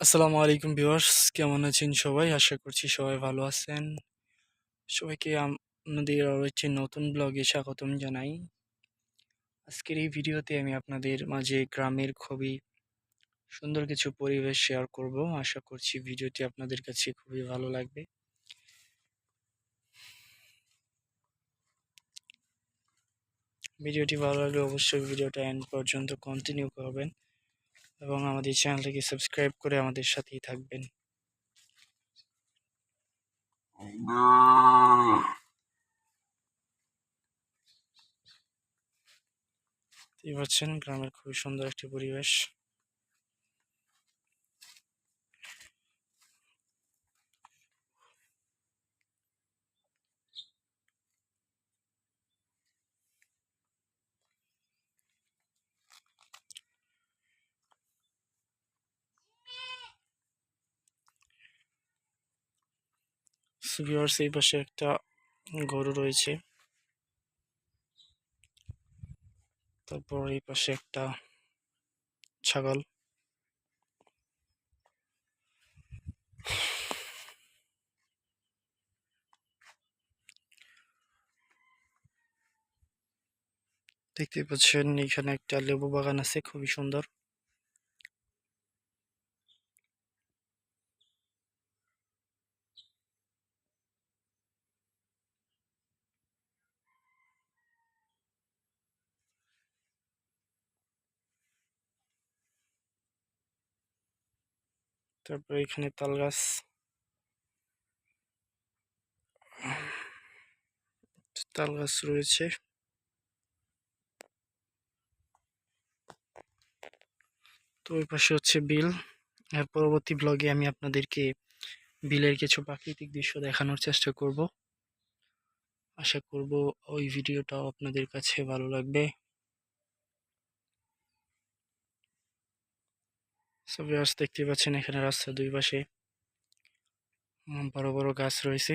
আসসালামু আলাইকুম ভিউয়ার্স, কেমন আছেন সবাই? আশা করছি সবাই ভালো আছেন। সবাইকে আরও একটি নতুন ব্লগে স্বাগতম জানাই। আজকের এই ভিডিওতে আমি আপনাদের মাঝে গ্রামের খুবই সুন্দর কিছু পরিবেশ শেয়ার করব। আশা করছি ভিডিওটি আপনাদের কাছে খুবই ভালো লাগবে। ভিডিওটি ভালো লাগলে অবশ্যই ভিডিওটা এন্ড পর্যন্ত কন্টিনিউ করবেন। এবং আমাদের চ্যানেলটিকে সাবস্ক্রাইব করে আমাদের সাথেই থাকবেন। দেখতেই পাচ্ছেন, গ্রামের খুবই সুন্দর একটি পরিবেশ। ভিউয়ার্স এই পাশে একটা গরু রয়েছে। তারপর এই পাশে একটা ছাগল। দেখতে পাচ্ছেন, এখানে একটা লেবু বাগান আছে, খুবই সুন্দর। তারপর এখানে তাল গাছ। তাল গাছ রয়েছে। তো ওই পাশে হচ্ছে বিল। এর পরবর্তী ব্লগে আমি আপনাদেরকে বিলের কিছু প্রাকৃতিক দৃশ্য দেখানোর চেষ্টা করব। আশা করব ওই ভিডিওটাও আপনাদের কাছে ভালো লাগবে। সো ভিউয়ার্স দেখতে পাচ্ছেন এখানে রাস্তার দুই পাশে। বড় বড় গাছ রয়েছে।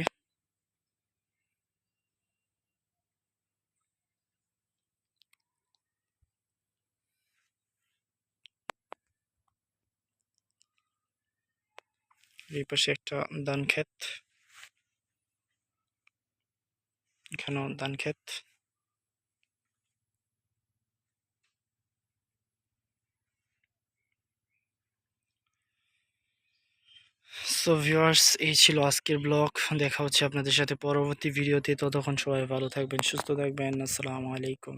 এই পাশে একটা ধান ক্ষেত। এখানেও ধান ক্ষেত। সো ভিউয়ার্স এই ছিল আজকের ব্লগ। দেখা হচ্ছে আপনাদের সাথে পরবর্তী ভিডিওতে। ততক্ষণ সবাই ভালো থাকবেন, সুস্থ থাকবেন। আসসালামু আলাইকুম।